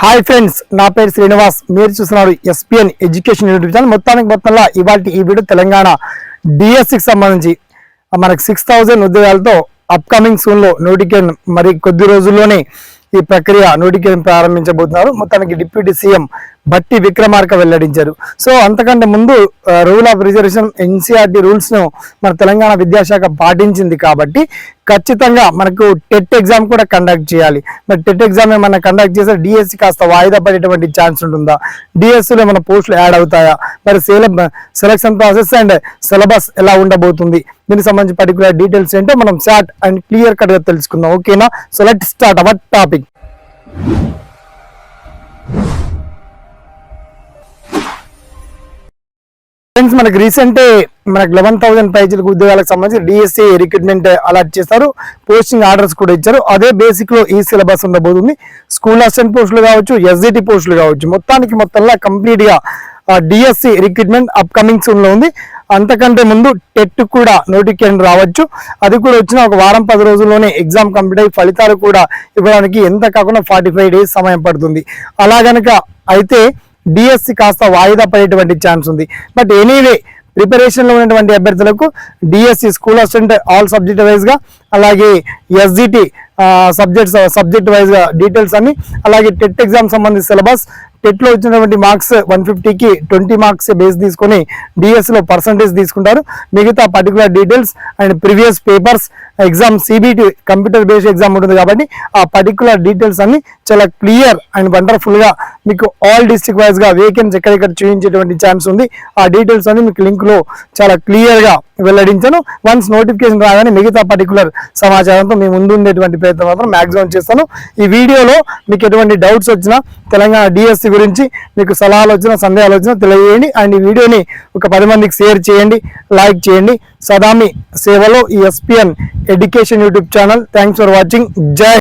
Hi friends నా పేరు శ్రీనివాస్. మీరు చూస్తున్నారు ఎస్పిఎన్ ఎడ్యుకేషన్ యూట్యూబ్ ఛానల్. మొత్తానికి మొత్తంలో ఇవాళ ఈ వీడియో తెలంగాణ డిఎస్సికి సంబంధించి మనకు సిక్స్ థౌజండ్ ఉద్యోగాలతో అప్కమింగ్ సూన్లో నోటిఫికేషన్ మరి కొద్ది రోజుల్లోనే ఈ ప్రక్రియ నోటిఫికేషన్ ప్రారంభించబోతున్నారు. మొత్తానికి డిప్యూటీ సీఎం బట్టి విక్రమార్క వెల్లడించారు. సో అంతకంటే ముందు రూల్ ఆఫ్ రిజర్వేషన్ ఎన్సీఆర్టీ రూల్స్ను మన తెలంగాణ విద్యాశాఖ పాటించింది కాబట్టి ఖచ్చితంగా మనకు టెట్ ఎగ్జామ్ కూడా కండక్ట్ చేయాలి. మరి టెట్ ఎగ్జామ్ ఏమైనా కండక్ట్ చేస్తే డిఎస్సి కాస్త వాయిదా పడేటువంటి ఛాన్స్ ఉంటుందా? డిఎస్సిలో ఏమైనా పోస్టులు యాడ్ అవుతాయా? మరి సెలబ్ సెలక్షన్ ప్రాసెస్ అండ్ సిలబస్ ఎలా ఉండబోతుంది? దీనికి సంబంధించి పర్టికులర్ డీటెయిల్స్ ఏంటో మనం షార్ట్ అండ్ క్లియర్ కట్గా తెలుసుకుందాం. ఓకేనా so let start our topic friends మనకి రీసెంట్ మనకి లెవెన్ థౌసండ్ పైచలకు ఉద్యోగాలకు సంబంధించి డిఎస్సి రిక్రూట్మెంట్ అలాట్ చేస్తారు పోస్టింగ్ ఆర్డర్స్ కూడా ఇచ్చారు. అదే బేసిక్లో ఈ సిలబస్ ఉండబోతుంది. స్కూల్ అసిస్టెంట్ పోస్టులు కావచ్చు ఎస్జిటి పోస్టులు కావచ్చు మొత్తానికి మొత్తంలో కంప్లీట్గా డిఎస్సి రిక్రూట్మెంట్ అప్కమింగ్ సూన్లో ఉంది. అంతకంటే ముందు టెట్ కూడా నోటిఫికేషన్ రావచ్చు. అది కూడా వచ్చిన ఒక వారం పది రోజుల్లోనే ఎగ్జామ్ కంప్లీట్ అయ్యి ఫలితాలు కూడా ఇవ్వడానికి ఎంత కాకుండా ఫార్టీ డేస్ సమయం పడుతుంది. అలా గనక అయితే డిఎస్సి కాస్త వాయిదా పడేటువంటి ఛాన్స్ ఉంది. బట్ ఎనీవే ప్రిపరేషన్లో ఉన్నటువంటి అభ్యర్థులకు DSC school assistant all subject వైజ్గా అలాగే ఎస్జిటి సబ్జెక్ట్స్ సబ్జెక్ట్ వైజ్గా డీటెయిల్స్ అన్ని అలాగే టెట్ ఎగ్జామ్ సంబంధించి సిలబస్ టెట్లో వచ్చినటువంటి మార్క్స్ వన్ ఫిఫ్టీకి ట్వంటీ మార్క్స్ బేస్ తీసుకొని డిఎస్లో పర్సంటేజ్ తీసుకుంటారు. మిగతా particular details and previous papers exam CBT computer based exam ఉంటుంది కాబట్టి ఆ పర్టికులర్ డీటెయిల్స్ అన్ని చాలా క్లియర్ అండ్ వండర్ఫుల్గా మీకు ఆల్ డిస్ట్రిక్ట్ వైజ్గా వేకెన్స్ ఎక్కడెక్కడ చూపించేటువంటి ఛాన్స్ ఉంది ఆ డీటెయిల్స్ అన్ని మీకు లింక్లో చాలా క్లియర్గా వెల్లడించాను. వన్స్ నోటిఫికేషన్ రాగానే మిగతా పర్టికులర్ సమాచారంతో మీ ముందు ఉండేటువంటి ప్రయత్నం మాత్రం మాక్సిమం చేస్తాను. ఈ వీడియోలో మీకు ఎటువంటి డౌట్స్ వచ్చినా తెలంగాణ డిఎస్సి గురించి మీకు సలహాలు సందేహాలోచన సందేహాలు వచ్చినా తెలియజేయండి. అండ్ ఈ వీడియోని ఒక పది మందికి షేర్ చేయండి లైక్ చేయండి. సదామి సేవలో ఈ SPN education YouTube channel. Thanks for watching. జై